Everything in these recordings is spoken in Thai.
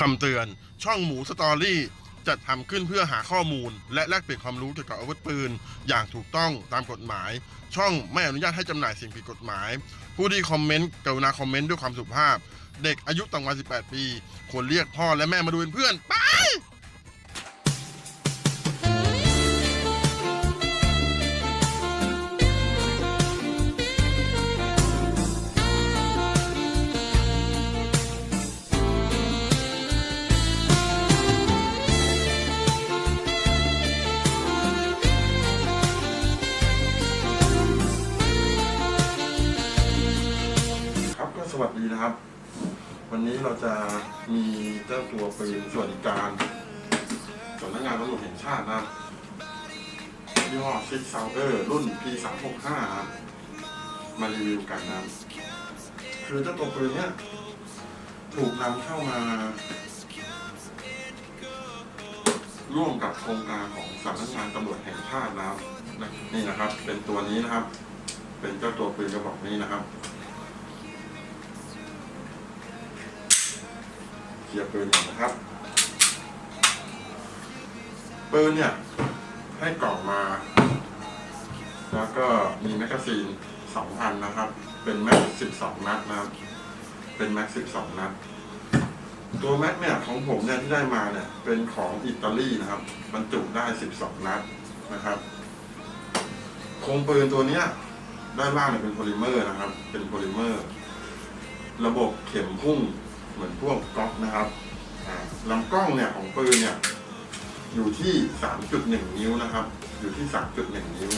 คำเตือน ช่องหมูสตอรี่จัดทำขึ้นเพื่อหาข้อมูล และแลกเปลี่ยนความรู้เกี่ยวกับอาวุธปืน อย่างถูกต้องตามกฎหมาย ช่องไม่อนุญาตให้จำหน่ายสิ่งผิดกฎหมาย ผู้ที่คอมเมนต์กรุณาคอมเมนต์ด้วยความสุภาพ เด็กอายุต่ำกว่า 18 ปี ควรเรียกพ่อและแม่มาดูเป็นเพื่อนไป วัสดีนะครับ วันนี้เราจะมีเจ้าตัวปืนสวัสดิการสำนักงานตำรวจแห่งชาตินะยี่ห้อซิกซาวเดอร์รุ่น P365 มารีวิวกันนะคือเจ้าตัวปืนเนี้ยถูกนำเข้ามา ร่วมกับโครงการของสำนักงานตำรวจแห่งชาตินะนี่นะครับ เป็นตัวนี้นะครับ เป็นเจ้าตัวปืนกระบอกนี้นะครับ เคลียร์ปืนก่อนนะครับ ปืนเนี่ยให้กล่องมา แล้วก็มีแมกกาซีนสองอันนะครับ เป็นแม็กสิบสองนัดนะครับ เป็นแม็กสิบสองนัด ตัวแม็กเนี่ยของผมเนี่ยที่ได้มาเนี่ย เป็นของอิตาลีนะครับ บรรจุได้สิบสองนัดนะครับโครงปืนตัวเนี้ยด้านล่างเนี่ยเป็นโพลิเมอร์นะครับ เป็นโพลิเมอร์ ระบบเข็มพุ่ง เหมือนพวกก๊อกนะครับลำกล้องเนี่ยของปืนเนี่ยอยู่ที่ 3.1 นิ้วนะครับ อยู่ที่ 3.1 นิ้ว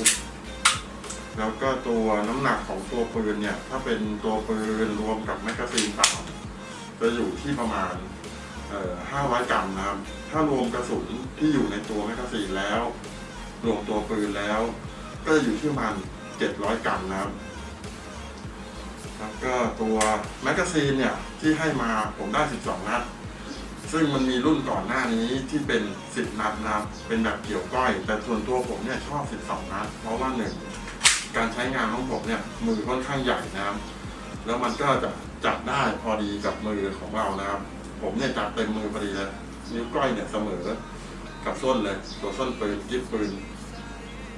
แล้วก็ตัวน้ำหนักของตัวปืนเนี่ย ถ้าเป็นตัวปืนรวมกับแมกกาซีนเปล่าจะอยู่ที่ประมาณ500 กรัมนะครับ ถ้ารวมกระสุนที่อยู่ในตัวแมกกาซีนแล้ว รวมตัวปืนแล้ว ก็จะอยู่ที่ประมาณ 700 กรัมนะครับ แล้วก็ตัวแมกกาซีนเนี่ยที่ให้มาผมได้ 12 นัด ซึ่งมันมีรุ่นก่อนหน้านี้ที่เป็น 10 นัดนะครับเป็นแบบเกี่ยวก้อย แต่ส่วนตัวผมเนี่ยชอบ 12 นัด เพราะว่าหนึ่งการใช้งานของผมเนี่ยมือค่อนข้างใหญ่นะครับ แล้วมันก็จะจับได้พอดีกับมือของเรานะครับ ผมเนี่ยจับเต็มมือพอดีเลยนิ้วก้อยเนี่ยเสมอกับส้นเลย ตัวส้นปืนกิ๊บปืน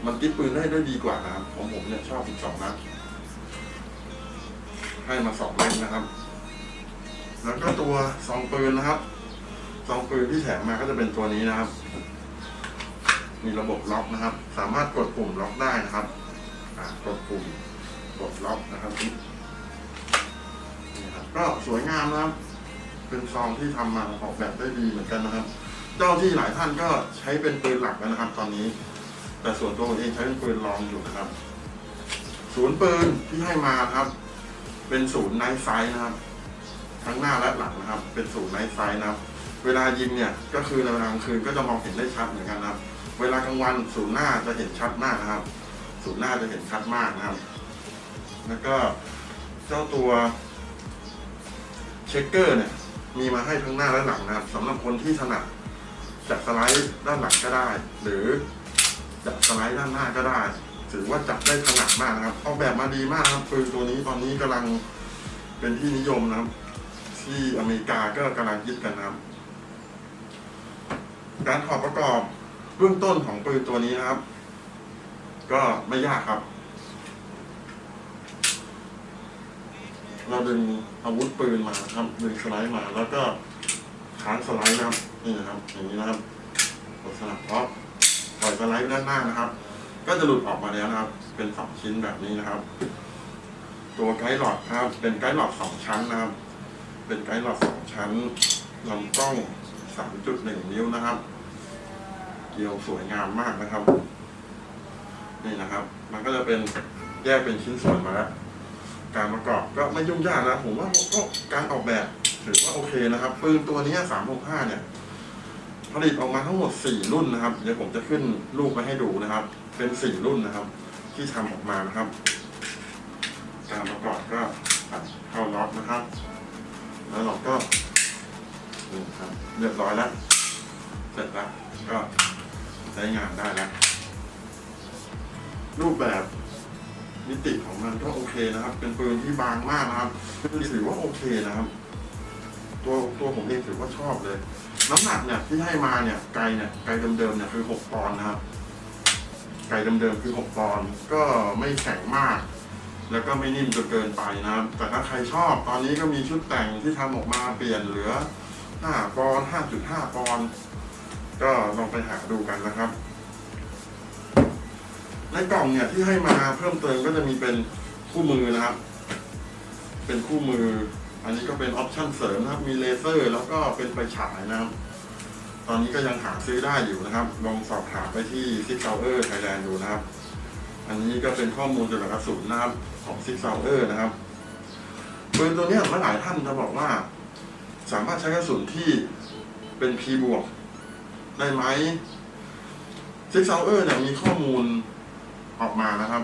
มันกิ๊บปืนได้ได้ดีกว่านะครับของผมเนี่ยชอบ 12 นัด ให้มาสองเล่มนะครับ แล้วก็ตัวซองปืนนะครับซองปืนที่แถมมาก็จะเป็นตัวนี้นะครับ มีระบบล็อกนะครับ สามารถกดปุ่มล็อกได้นะครับอ่ากดปุ่มกดล็อกนะครับนี่ครับ ก็สวยงามนะครับ เป็นซองที่ทำมาออกแบบได้ดีเหมือนกันนะครับ เจ้าที่หลายท่านก็ใช้เป็นปืนหลักแล้วนะครับ ตอนนี้ แต่ส่วนตัวเองใช้เป็นปืนรองอยู่นะครับ ศูนย์ปืนที่ให้มาครับ เป็นศูนย์ไนท์ไซส์นะครับ ทั้งหน้าและหลังนะครับ เป็นศูนย์ไนท์ไซส์นะครับ เวลายิงเนี่ยก็คือในเวลากลางคืนก็จะมองเห็นได้ชัดเหมือนกันนะครับ เวลากลางวันศูนย์หน้าจะเห็นชัดมากนะครับ ศูนย์หน้าจะเห็นชัดมากนะครับ แล้วก็เจ้าตัวเช็คเกอร์เนี่ยมีมาให้ทั้งหน้าและหลังนะครับสำหรับคนที่ถนัดจับสไลด์ด้านหลังก็ได้ หรือจับสไลด์ด้านหน้าก็ได้ ถือว่าจับได้ถนัดมากนะครับออกแบบมาดีมากครับปืนตัวนี้ตอนนี้กำลังเป็นที่นิยมนะครับ ที่อเมริกาก็กำลังยึดกันนะครับ การถอดประกอบเบื้องต้นของปืนตัวนี้นะครับ ก็ไม่ยากครับ เราดึงอาวุธปืนมาครับดึงสไลด์มา แล้วก็ค้างสไลด์นะครับนี่นะครับ อย่างนี้นะครับกดสลับท็อปปล่อยสไลด์ด้านหน้านะครับ ก็จะหลุดออกมาแล้วนะครับ เป็นสองชิ้นแบบนี้นะครับ ตัวไกด์หลอดครับ เป็นไกด์หลอดสองชั้นนะครับ เป็นไกด์หลอดสองชั้นลำกล้อง3.1นิ้วนะครับ เกลียวสวยงามมากนะครับ นี่นะครับ มันก็จะเป็นแยกเป็นชิ้นส่วนมาแล้วการประกอบก็ไม่ยุ่งยากนะ ผมว่าก็การออกแบบถือว่าโอเคนะครับปืนตัวนี้365เนี่ย ผลิตออกมาทั้งหมด 4 รุ่นนะครับ เดี๋ยวผมจะขึ้นรูปมาให้ดูนะครับ เป็น 4 รุ่นนะครับ ที่ทำออกมานะครับ การประกอบก็เข้าล็อกนะครับ แล้วเราก็นี่ครับเรียบร้อยแล้ว เสร็จแล้วก็ใช้งานได้แล้ว รูปแบบมิติของมันก็โอเคนะครับ เป็นปืนที่บางมากนะครับถือว่าโอเคนะครับ ตัวตัวผมเองถือว่าชอบเลย น้ำหนักเนี่ยที่ให้มาเนี่ยไกลเนี่ยไกลเดิมๆเนี่ยคือหกปอนด์นะครับ ไก่เดิมๆคือหกปอนด์ก็ไม่แข็งมาก แล้วก็ไม่นิ่มจนเกินไปนะครับ แต่ถ้าใครชอบตอนนี้ก็มีชุดแต่งที่ทำออกมาเปลี่ยนเหลือห้าปอนด์ห้าจุดห้าปอนด์ก็ลองไปหาดูกันนะครับ ในกล่องเนี่ยที่ให้มาเพิ่มเติมก็จะมีเป็นคู่มือนะครับ เป็นคู่มือ อันนี้ก็เป็นออปชั่นเสริมนะครับ มีเลเซอร์ แล้วก็เป็นไฟฉายนะครับ ตอนนี้ก็ยังหาซื้อได้อยู่นะครับ ลองสอบถามไปที่ Six Hour Thailand ดูนะครับ อันนี้ก็เป็นข้อมูลเกี่ยวกับกระสุนนะครับของ Six Hour นะครับปืนตัวนี้ยหลายท่านจะบอกว่า สามารถใช้กระสุนที่เป็น P บวกได้ไหม Six Hour เนี่ยมีข้อมูลออกมานะครับ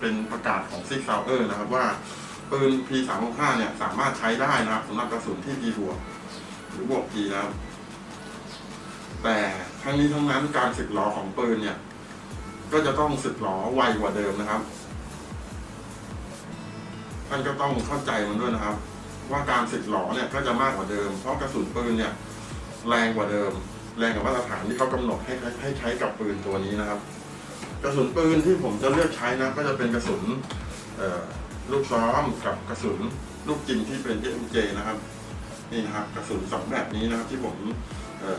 เป็นประกาศของ Six Hour นะครับว่า ปืน P 3 6 5 เนี่ยสามารถใช้ได้นะครับสำหรับกระสุนที่ P บวกหรือบวก P นะครับ แต่ทั้งนี้ทั้งนั้นการสึกหลอของปืนเนี่ย ก็จะต้องสึกหลอไวกว่าเดิมนะครับ ท่านก็ต้องเข้าใจมันด้วยนะครับ ว่าการสึกหลอเนี่ยก็จะมากกว่าเดิม เพราะกระสุนปืนเนี่ยแรงกว่าเดิม แรงกว่ามาตรฐานที่เขากำหนดให้ให้ให้ใช้กับปืนตัวนี้นะครับ กระสุนปืนที่ผมจะเลือกใช้นะก็จะเป็นกระสุนเอ่อ ลูกซ้อมกับกระสุนลูกจริงที่เป็น SMJ นะครับนี่นะครับกระสุนสองแบบนี้นะครับ ที่ผม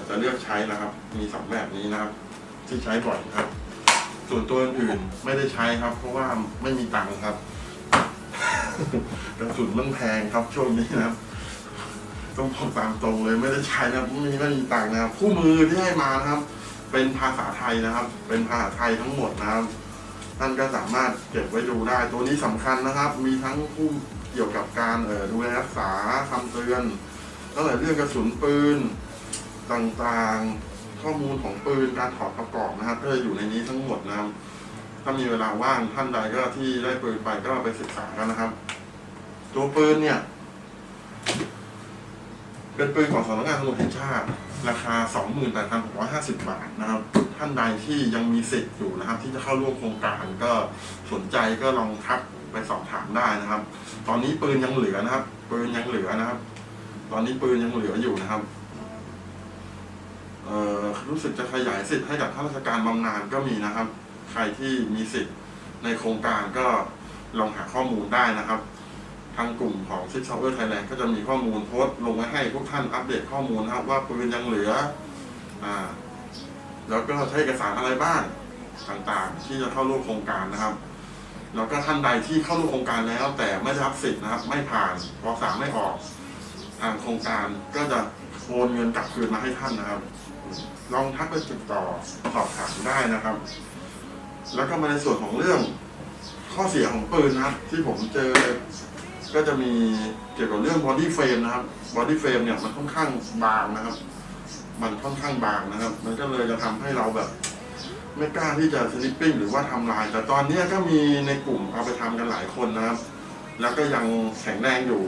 จะเลือกใช้นะครับ มีสองแบบนี้นะครับ ที่ใช้บ่อยครับ ส่วนตัวอื่นไม่ได้ใช้ครับ เพราะว่าไม่มีตังค์ครับกระสุนมันแพงครับช่วงนี้นะครับต้องบอกตามตรงเลยไม่ได้ใช้นะครับไม่มีไม่มีตังค์นะครับคู่มือที่ให้มานะครับ เป็นภาษาไทยนะครับ เป็นภาษาไทยทั้งหมดนะครับ ท่านก็สามารถเก็บไว้ดูได้ ตัวนี้สำคัญนะครับ มีทั้งผู้เกี่ยวกับการดูแลรักษาคำเตือนตั้งแต่เรื่องกระสุนปืนต่างๆ ข้อมูลของปืนการถอดประกอบนะครับก็จะอยู่ในนี้ทั้งหมดนะครับ ถ้ามีเวลาว่างท่านใดก็ที่ได้ปืนไปก็ไปศึกษากันนะครับ ตัวปืนเนี่ย เป็นปืนของสำนักงานตำรวจแห่งชาติ ราคา 28,650 บาทนะครับ ท่านใดที่ยังมีสิทธิ์อยู่นะครับ ที่จะเข้าร่วมโครงการก็สนใจก็ลองทักไปสอบถามได้นะครับ ตอนนี้ปืนยังเหลือนะครับ ปืนยังเหลือนะครับ ตอนนี้ปืนยังเหลืออยู่นะครับเอ่อรู้สึกจะขยายสิทธิ์ให้กับข้าราชการบำนาญก็มีนะครับ ใครที่มีสิทธิ์ในโครงการก็ลองหาข้อมูลได้นะครับ ทางกลุ่มของ Six Hour Thailand ก็จะมีข้อมูลโพสต์ลงไว้ให้พวกท่านอัปเดตข้อมูลนะครับว่าปืนยังเหลืออ่าแล้วก็ใช้เอกสารอะไรบ้างต่างๆ ที่จะเข้าร่วมโครงการนะครับแล้วก็ท่านใดที่เข้าร่วมโครงการแล้ว แต่ไม่รับสิทธิ์นะครับ ไม่ผ่านพอสามไม่ออกทางโครงการก็จะโอนเงินกลับคืนมาให้ท่านนะครับ ลองทักไปติดต่อสอบถามได้นะครับ แล้วก็มาในส่วนของเรื่องข้อเสียของปืนนะครับที่ผมเจอ ก็จะมีเกี่ยวกับเรื่องบอดี้เฟรมนะครับบอดี้เฟรมเนี่ยมันค่อนข้างบางนะครับ มันค่อนข้างบางนะครับ มันก็เลยจะทำให้เราแบบ ไม่กล้าที่จะสลิปปิ้งหรือว่าทำลาย แต่ตอนเนี้ก็มีในกลุ่มเอาไปทำกันหลายคนนะครับ แล้วก็ยังแข็งแรงอยู่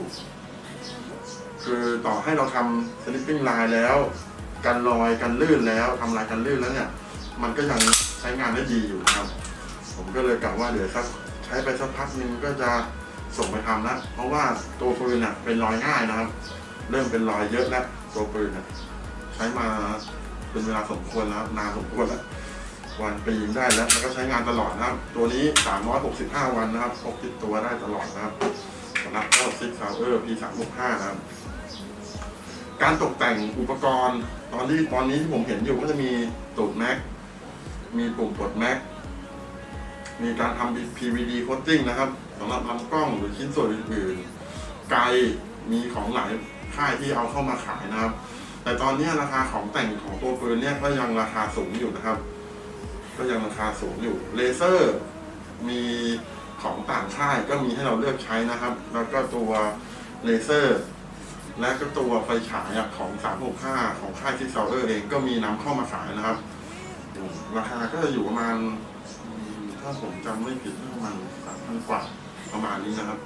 คือต่อให้เราทำสลิปปิ้งลายแล้วกันรอยกันลื่นแล้วทำลายกันลื่นแล้วเนี่ย มันก็ยังใช้งานได้ดีอยู่นะครับ ผมก็เลยกะว่าเดี๋ยวสักใช้ไปสักพักนึงก็จะ ส่งไปทำนะเพราะว่าตัวปืนอะเป็นรอยง่ายนะครับ เริ่มเป็นรอยเยอะแล้วตัวปืนอะใช้มาเป็นเวลาสมควรแล้วนานสมควรแล้ววันปียังได้แล้วแล้วก็ใช้งานตลอดนะครับ ตัวนี้ 365 วันนะครับพกติดตัวได้ตลอดนะครับสำหรับเจ้า Six Hour P365 นะครับ การตกแต่งอุปกรณ์ ตอนที่ตอนนี้ที่ผมเห็นอยู่ก็จะมีตูดแม็ก มีปุ่มกดแม็ก มีการทำ PVD coating นะครับ สำหรับลำกล้องหรือชิ้นส่วนอื่นๆ ไกลมีของหลายค่ายที่เอาเข้ามาขายนะครับ แต่ตอนนี้ราคาของแต่งของตัวปืนเนี่ยก็ยังราคาสูงอยู่นะครับ ก็ยังราคาสูงอยู่ เลเซอร์มีของต่างค่ายก็มีให้เราเลือกใช้นะครับ แล้วก็ตัวเลเซอร์ และก็ตัวไฟฉายอะของ 365 ของค่ายซิซเออร์เองก็มีนำเข้ามาขายนะครับ ราคาก็จะอยู่ประมาณถ้าผมจำไม่ผิดประมาณสามพันกว่าานี้นะครับ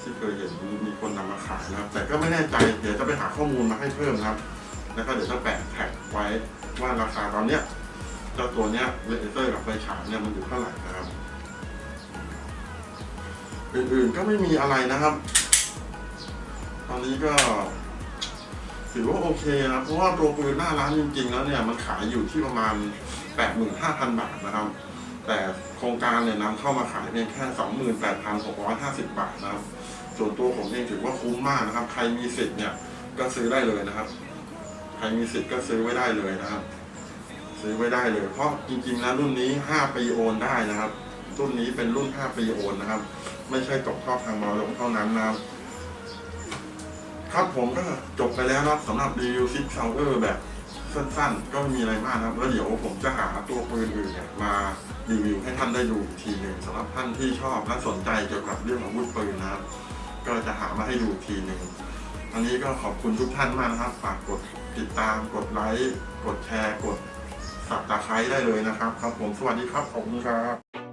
ที่เคยเห็นมีคนนำมาขายนะครับ แต่ก็ไม่แน่ใจเดี๋ยวจะไปหาข้อมูลมาให้เพิ่มนะครับ แล้วก็เดี๋ยวจะแปะแท็กไว้ว่าราคาตอนเนี้ยเจ้าตัวเนี้ยเลเซอร์กับไฟฉายเนี่ยมันอยู่เท่าไหร่นะครับ อื่นๆก็ไม่มีอะไรนะครับ ตอนนี้ก็ถือว่าโอเคนะเพราะว่าตัวปืนหน้าร้านจริงๆแล้วเนี่ยมันขายอยู่ที่ประมาณ 85,000 บาทนะครับ แต่โครงการเนี่ยนำเข้ามาขายเพียงแค่ 28,650 บาทนะครับ ส่วนตัวผมเองถือว่าคุ้มมากนะครับ ใครมีสิทธิ์เนี่ยก็ซื้อได้เลยนะครับ ใครมีสิทธิ์ก็ซื้อไว้ได้เลยนะครับ ซื้อไว้ได้เลย เพราะจริงๆแล้วรุ่นนี้ 5 ปีโอนได้นะครับ รุ่นนี้เป็นรุ่น 5 ปีโอนนะครับ ไม่ใช่ตกทอดทางมรดกเท่านั้นนะครับครับผมก็จบไปแล้วนะสำหรับรีวิวซิกเซาเออร์แบบ สั้นๆ ก็ไม่มีอะไรมากนะครับ แล้วเดี๋ยวผมจะหาตัวปืนอื่นเนี่ยมารีวิวให้ท่านได้ดูอีกทีหนึ่งสำหรับท่านที่ชอบและสนใจเกี่ยวกับเรื่องอาวุธปืนนะครับ ก็จะหามาให้ดูอีกทีหนึ่งอันนี้ก็ขอบคุณทุกท่านมากนะครับ ฝากกดติดตามกดไลค์ กดแชร์ กดสับตะไคร้ได้เลยนะครับ ครับผมสวัสดีครับ ขอบคุณครับ